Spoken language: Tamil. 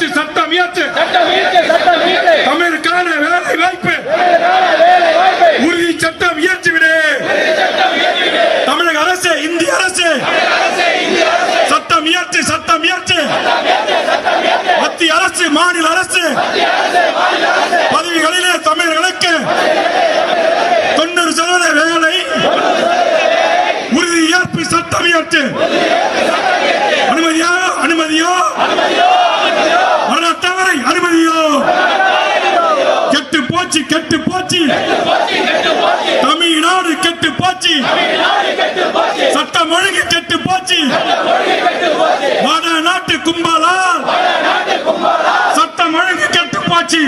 இயற்று சட்டம் இயற்று தமிழுக்கான வேலை வாய்ப்பு. உறுதி சட்டம் இயற்றி விடு தமிழக அரசு இந்திய அரசு. சட்டம் இயற்று சட்டம் இயற்று. மத்திய அரசு மாநில அரசு. பதவிகளிலே தமிழர்களுக்கு தொண்ணூறு சதவீத வேலை. உறுதி ஏற்பு சட்டம் இயற்று. போச்சு கெட்டு போச்சு. தமிழ்நாடு கெட்டு போச்சு. சட்டம் ஒழுங்கு கெட்டு போச்சு. வட நாட்டு கும்பலால் சட்டம் ஒழுங்கு கெட்டு போச்சு.